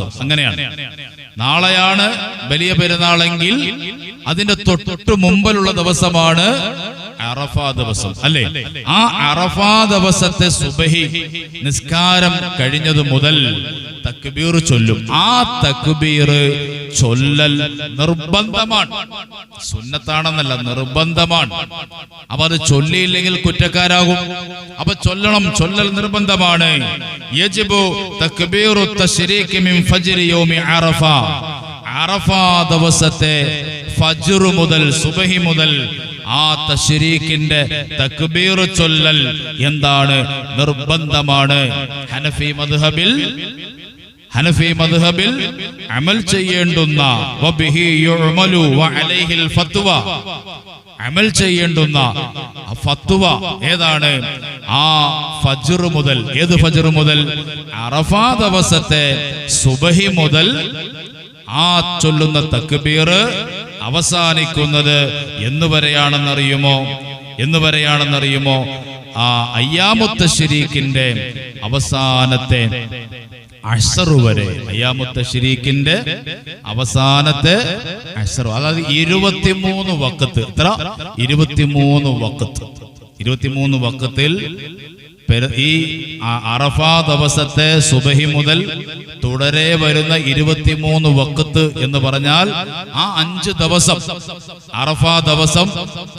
അങ്ങനെയാണ്. നാളെയാണ് വലിയ പെരുന്നാളെങ്കിൽ അതിന്റെ തൊട്ടു മുമ്പിലുള്ള ദിവസമാണ് അറഫ ദിവസം അല്ലേ? ആ അറഫാ ദിവസത്തെ സുബഹി നിസ്കാരം കഴിഞ്ഞത് മുതൽ തക്ബീർ ചൊല്ലും. ആ തക്ബീർ ചൊല്ലൽ നിർബന്ധമാണ്. സുന്നത്താണെന്നല്ല നിർബന്ധമാണ്. അപ്പൊ അത് ചൊല്ലിയില്ലെങ്കിൽ കുറ്റക്കാരാകും. അപ്പൊ ചൊല്ലണം ചൊല്ലൽ നിർബന്ധമാണ്. യജിബു തക്ബീറു തശ്രീക് മിൻ ഫജ്രി യൗമി അറഫ അറഫ ദിവസത്തെ ഫജ്ർ മുതൽ സുബഹി മുതൽ ആ തശ്രീഖിന്റെ തക്ബീർ ചൊല്ലൽ എന്താണ് നിർബന്ധമാണ്? ഹനഫി മദ്ഹബിൽ ഹനഫി മദ്ഹബിൽ അമൽ ചെയ്യേണ്ടുന്ന വബിഹി യുഅമലു വഅലൈഹിൽ ഫത്വ. അമൽ ചെയ്യേണ്ടുന്ന ഫത്വ ഏതാണ്? ആ ഫജ്ർ മുതൽ ഏത് ഫജ്ർ മുതൽ? അറഫ ദിവസത്തെ സുബഹി മുതൽ ആ ചൊല്ലുന്ന തക്ബീർ അവസാനിക്കുന്നത് എന്ന് വരെയാണെന്നറിയുമോ എന്ന് വരെയാണെന്നറിയുമോ ആ അയ്യാമുത്ത ശരീഖിന്റെ അവസാനത്തെ അഷറു വരെ. അയ്യാമുത്ത ഷിരീഖിന്റെ അവസാനത്തെ അഷറു അതായത് ഇരുപത്തിമൂന്ന് വക്കത്ത്. ഇത്ര ഇരുപത്തിമൂന്ന് വക്കത്ത്. ഇരുപത്തിമൂന്ന് വക്കത്തിൽ ഈ അറഫ ദിവസത്തെ സുബഹി മുതൽ തുടരെ വരുന്ന ഇരുപത്തിമൂന്ന് വക്കത്ത് എന്ന് പറഞ്ഞാൽ ആ അഞ്ച് ദിവസം അറഫ ദിവസം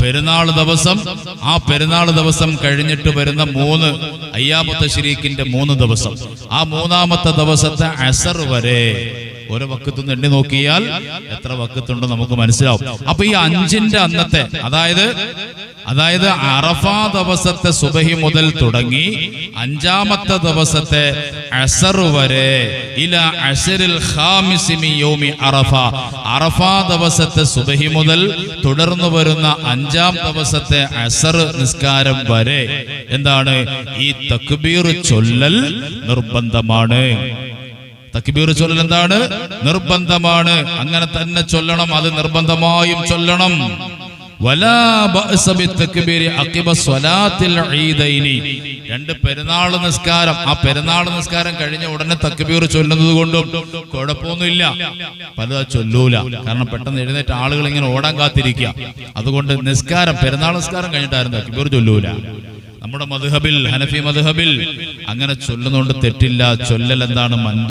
പെരുന്നാൾ ദിവസം ആ പെരുന്നാൾ ദിവസം കഴിഞ്ഞിട്ട് വരുന്ന മൂന്ന് അയ്യാമത്തെ ശരീക്കിന്റെ മൂന്ന് ദിവസം. ആ മൂന്നാമത്തെ ദിവസത്തെ അസർ വരെ ഓരോ വക്കത്തുനിന്ന് എണ്ണി നോക്കിയാൽ എത്ര വക്കത്തുണ്ടോ നമുക്ക് മനസ്സിലാവും. അപ്പൊ ഈ അഞ്ചിന്റെ അന്നത്തെ അതായത് അതായത് അറഫ ദിവസത്തെ സുബഹി മുതൽ തുടങ്ങി അഞ്ചാമത്തെ ദിവസത്തെ അസർ വരെ ഇല അസരിൽ അറഫ. അറഫ ദിവസത്തെ സുബഹി മുതൽ തുടർന്നു വരുന്ന അഞ്ചാം ദിവസത്തെ അസർ നിസ്കാരം വരെ എന്താണ്? ഈ തക്ബീർ ചൊല്ലൽ നിർബന്ധമാണ്. തക്ബീർ ചൊല്ലൽ എന്താണ്? നിർബന്ധമാണ്. അങ്ങനെ തന്നെ ചൊല്ലണം. അത് നിർബന്ധമായും ചൊല്ലണം. രണ്ട് പെരുന്നാൾ നിസ്കാരം. ആ പെരുന്നാൾ നിസ്കാരം കഴിഞ്ഞ ഉടനെ തക്ബീർ ചൊല്ലുന്നത് കൊണ്ടും കുഴപ്പമൊന്നുമില്ല. പലതാ ചൊല്ലൂല. കാരണം പെട്ടെന്ന് എഴുന്നേറ്റ് ആളുകൾ ഇങ്ങനെ ഓടാൻ കാത്തിരിക്കുക. അതുകൊണ്ട് നിസ്കാരം പെരുന്നാൾ നിസ്കാരം കഴിഞ്ഞിട്ടായിരുന്നു തക്ബീർ ചൊല്ലൂല. നമ്മുടെ മധുഹബിൽ ഹനഫി മധുഹബിൽ അങ്ങനെ ചൊല്ലുന്നതുകൊണ്ട് തെറ്റില്ല. ചൊല്ലൽ എന്താണ്